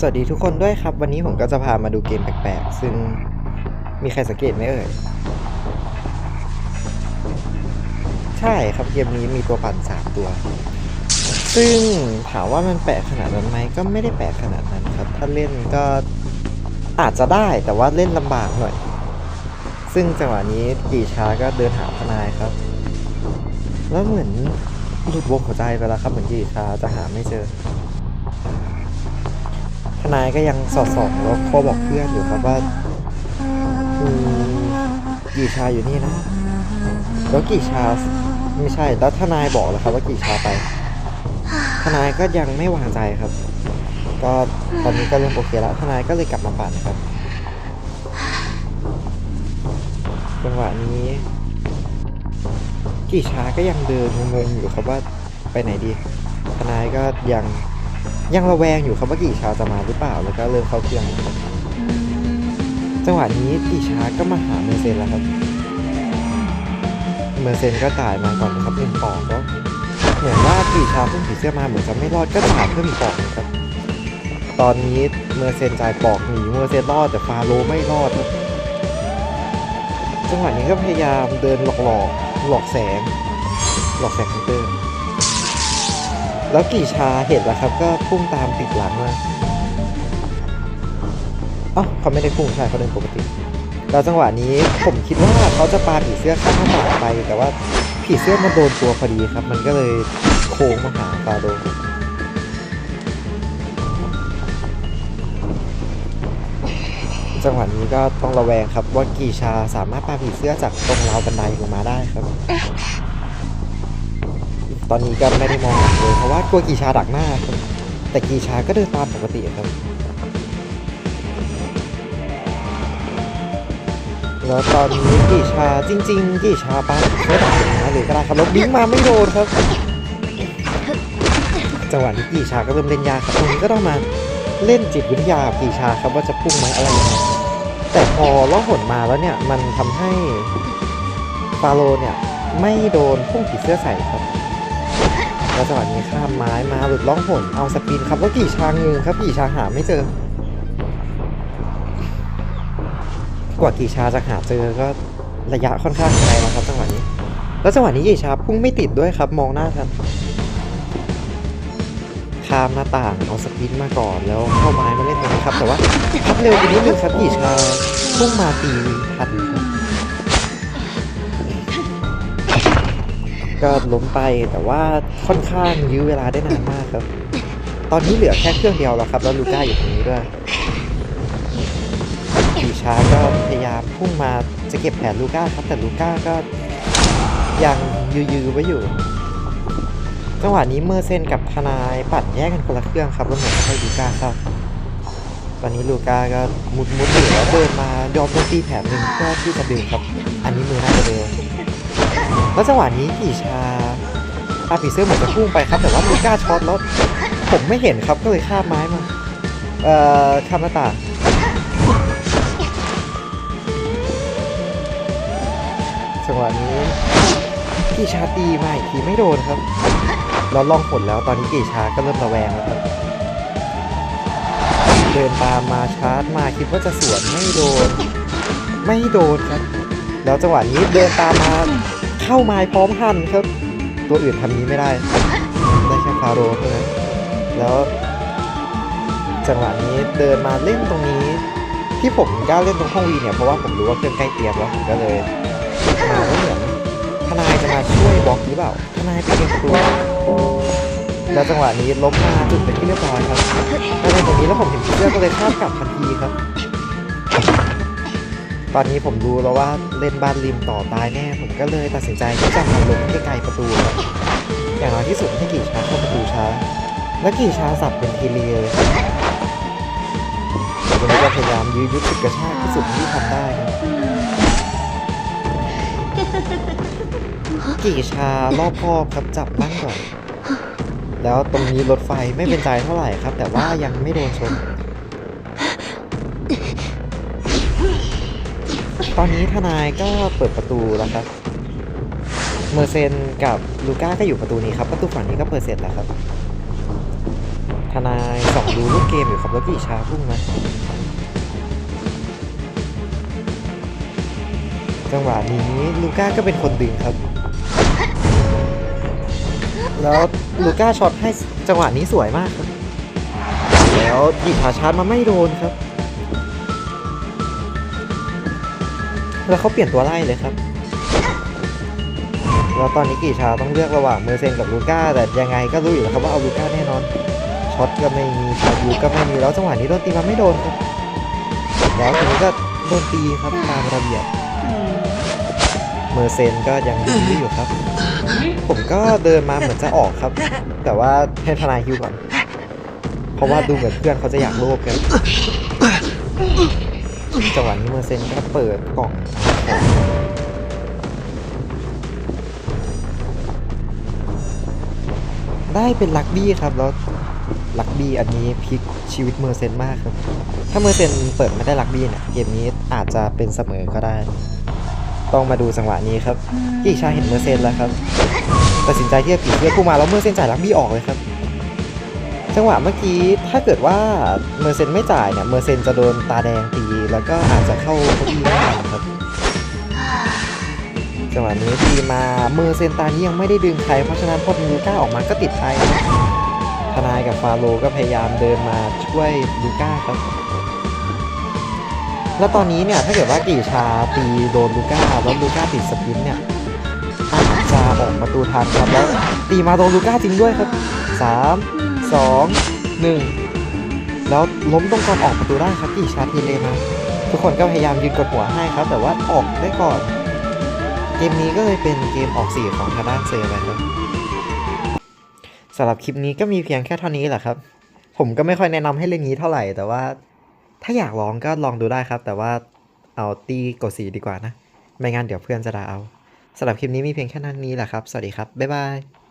สวัสดีทุกคนด้วยครับ วันนี้ผมก็จะพามาดูเกมแปลกๆ ซึ่งมีใครสังเกตไหมเอ่ย ใช่ครับเกมนี้มีตัวปั่นสามตัว ซึ่งถามว่ามันแปลกขนาดนั้นไหมก็ไม่ได้แปลกขนาดนั้นครับ ถ้าเล่นก็อาจจะได้แต่ว่าเล่นลำบากหน่อย ซึ่งจังหวะนี้กีชาก็เดินหาทนายครับ แล้วเหมือนหลุดวงหัวใจไปแล้วครับเหมือนกีชาจะหาไม่เจอ นายก็ยังสอดส่องแล้วโทรบอกเพื่อนอยู่ครับว่าอืมกีชาอยู่นี่นะแล้วกีชาไม่ใช่แล้วทนายบอกแล้วครับว่ากีชาไป ทนายก็ยังไม่วางใจครับ ก็ตอนนี้ก็เริ่มโอเคแล้วทนายก็เลยกลับมาปั่นครับจังหวะนี้กีชาก็ยังเดินงงอยู่ครับว่าไปไหนดี ทนายก็ยัง ยังระแวงอยู่ครับว่ากีชาจะมาหรือเปล่า แล้วก็เริ่มเข้าเครื่องจังหวะนี้กีชาก็มาหาเมอร์เซนแล้วครับ เมอร์เซนก็จ่ายมาก่อนนะครับหนึ่งปอกแล้วเหมือนว่ากีชาเพิ่งผีเสื้อมาเหมือนจะไม่รอดก็จ่ายเพิ่มอีกปอกนะครับ ตอนนี้เมอร์เซนจ่ายปอกหนีเมอร์เซนรอดแต่ฟาโรไม่รอดครับจังหวะนี้ก็พยายามเดินหลอกหลอกหลอกแสง หลอกแสงคันเตอร์ แล้วกี่ชาเห็นแล้วครับ ก็พุ่งตามติดหลังมาอ๋อเขาไม่ได้พุ่งใช่เขาเดินปกติแล้วจังหวะนี้ผมคิดว่าเขาจะปาผีเสื้อข้ามหน้าต่างไป แต่ว่าผีเสื้อมันโดนตัวพอดีครับ มันก็เลยโค้งมาหาฟาโดจังหวะนี้ก็ต้องระแวงครับว่ากีชาสามารถปาผีเสื้อจากตรงราวบันไดลงมาได้ครับ ตอนนี้ก็ไม่ได้มองหลังเลยเพราะว่ากลัวกีชาดักหน้าแต่กีชาก็เดินตามปกติครับแล้วตอนนี้กีชาจริงๆกีชาปาไม่ดักนะหรือก็ได้ครับแล้วบิงมาไม่โดนครับ จังหวะนี้กีชาก็เริ่มเล่นยากครับตรงนี้ก็ต้องมาเล่นจิตวิทยากีชาครับว่าจะพุ่งไหมอะไรยังไงแต่พอล่องหนมาแล้วเนี่ยมันทำให้ฟาโรเนี่ยไม่โดนพุ่งผีเสื้อใส่ครับ แล้วจังหวะนี้ข้ามไม้มาหลุดล่องหนเอาสปินครับแล้วกี่ชางงครับกี่ชางหาไม่เจอ กว่ากี่ชาจะหาเจอก็ระยะค่อนข้างไกลแล้วครับจังหวะนี้ แล้วจังหวะนี้กี่ชาพุ่งไม่ติดด้วยครับ มองหน้าทันข้ามหน้าต่างเอาสปินมาก่อนแล้วเข้าไม้มาเล่นนี้ครับ แต่ว่าพับเร็วไปนิดนึงครับกี่ชาพุ่งมาตีทัน ก็ล้มไปแต่ว่าค่อนข้างยื้อเวลาได้นานมากครับ ตอนนี้เหลือแค่เครื่องเดียวแล้วครับ แล้วลูก้าอยู่ตรงนี้ด้วยปีชาก็พยายามพุ่งมาจะเก็บแผนลูก้าครับ แต่ลูก้าก็ยังยื้อๆไว้อยู่จังหวะนี้เมอร์เซนกับทนายปัดแยกกันคนละเครื่องครับแล้วหมือนให้ลูก้าเข้าตอนนี้ลูก้าก็มุดมุดอยู่แล้วเดินมายอมโดนตีแผลหนึ่งเพื่อที่จะดึงครับ อันนี้มือน่าจะเดิน แล้วจังหวะนี้กี่ชาอาผีเสื้อเหมือนจะพุ่งไปครับ แต่ว่าลูก้าช็อตแล้วผมไม่เห็นครับก็เลยข้ามไม้มา เอ่อข้ามหน้าตาจังหวะนี้กี่ชาตีมาอีกทีไม่โดนครับ เราลองผลแล้วตอนนี้กี่ชาก็เริ่มระแวงแล้วครับเดินตามมาชาร์จมาคิดว่าจะสวนไม่โดน ไม่โดนครับ แล้วจังหวะนี้เดินตามมา เข้าไม้พร้อมหันครับ ตัวอื่นทำนี้ไม่ได้ ได้แค่ฟาโรห์เท่านั้นแล้วจังหวะนี้เดินมาเล่นตรงนี้ ที่ผมกล้าเล่นตรงห้องวีเนี่ยเพราะว่าผมรู้ว่าเครื่องใกล้เตรียมแล้วผมก็เลยมาแล้วเหมือนทนายจะมาช่วยบล็อกหรือเปล่าทนายไปเก็บประตูแล้วจังหวะนี้ล้มมาจุดเป็นที่เรียบร้อยครับแล้วในตรงนี้แล้วผมเห็นผีเสื้อก็เลยข้ามกลับทันทีครับ ตอนนี้ผมรู้แล้วว่าเล่นบ้านริมต่อตายแน่ ผมก็เลยตัดสินใจที่จะมาลงใกล้ๆประตูครับอย่างน้อยที่สุดให้กี่ช้าเข้าประตูช้า และกี่ช้าสับเป็นทีเรียเลยครับวันนี้ก็พยายามยื้อยุดฉุดกระชากที่สุดที่ทำได้ครับกี่ชารอบคอบครับจับบ้างก่อน แล้วตรงนี้รถไฟไม่เป็นใจเท่าไหร่ครับ แต่ว่ายังไม่โดนชน ตอนนี้ทนายก็เปิดประตูแล้วครับ เมอร์เซนกับลูก้าก็อยู่ประตูนี้ครับ ประตูฝั่งนี้ก็เปิดเสร็จแล้วครับ ทนายส่องดูลูกเกมอยู่ครับแล้วกี่ชาพุ่งนะจังหวะนี้ลูก้าก็เป็นคนดึงครับ แล้วลูก้าช็อตให้จังหวะนี้สวยมากครับ แล้วหยิบหาชาร์จมาไม่โดนครับ แล้วเขาเปลี่ยนตัวไล่เลยครับ แล้วตอนนี้กี่ชาต้องเลือกระหว่างเมอร์เซนกับลูก้า แต่ยังไงก็รู้อยู่แล้วครับว่าเอาลูก้าแน่นอน ช็อตก็ไม่มีชายูก็ไม่มี แล้วจังหวะนี้โดนตีมาไม่โดนครับ แล้วทีนี้ก็โดนตีครับตามระเบียบ เมอร์เซนก็ยังยืนอยู่ครับ ผมก็เดินมาเหมือนจะออกครับ แต่ว่าให้ทนายฮิวก่อน เพราะว่าดูเหมือนเพื่อนเขาจะอยากโลภกัน จังหวะนี้เมอร์เซนก็เปิดกล่องได้เป็นลักบี้ครับแล้วลักบี้อันนี้พลิกชีวิตเมอร์เซนมากครับ ถ้าเมอร์เซนเปิดไม่ได้ลักบี้เนี่ยเกมนี้อาจจะเป็นเสมอก็ได้ ต้องมาดูจังหวะนี้ครับกี่ชาเห็นเมอร์เซนแล้วครับตัดสินใจที่จะผีเพื่อนผู้มาแล้วเมอร์เซนจ่ายลักบี้ออกเลยครับ จังหวะเมื่อกี้ถ้าเกิดว่าเมอร์เซนไม่จ่ายเนี่ยเมอร์เซนจะโดนตาแดงตีแล้วก็อาจจะเข้าเก้าอี้ไม่ได้ครับจังหวะนี้ตีมาเมอร์เซนตานี้ยังไม่ได้ดึงใครเพราะฉะนั้นพอลูก้าออกมาก็ติดใครทนายกับฟาโรก็พยายามเดินมาช่วยลูก้าครับแล้วตอนนี้เนี่ยถ้าเกิดว่ากี่ชาตีโดนลูก้าแล้วลูก้าติดสปินเนี่ยอาจจะออกประตูทันครับแล้วตีมาโดนลูก้าจริงด้วยครับสาม สองหนึ่งแล้วล้มตรงก่อนออกประตูได้ครับกี่ชาทีเลมาทุกคนก็พยายามยืนกดหัวให้ครับ แต่ว่าออกได้ก่อน เกมนี้ก็เลยเป็นเกมออกสีของทางด้านเซอร์นะครับสำหรับคลิปนี้ก็มีเพียงแค่เท่านี้แหละครับ ผมก็ไม่ค่อยแนะนำให้เล่นนี้เท่าไหร่ แต่ว่าถ้าอยากลองก็ลองดูได้ครับ แต่ว่าเอาตีกดสีดีกว่านะ ไม่งั้นเดี๋ยวเพื่อนจะด่าเอาสำหรับคลิปนี้มีเพียงแค่นั้นนี้แหละครับ สวัสดีครับ บ๊ายบาย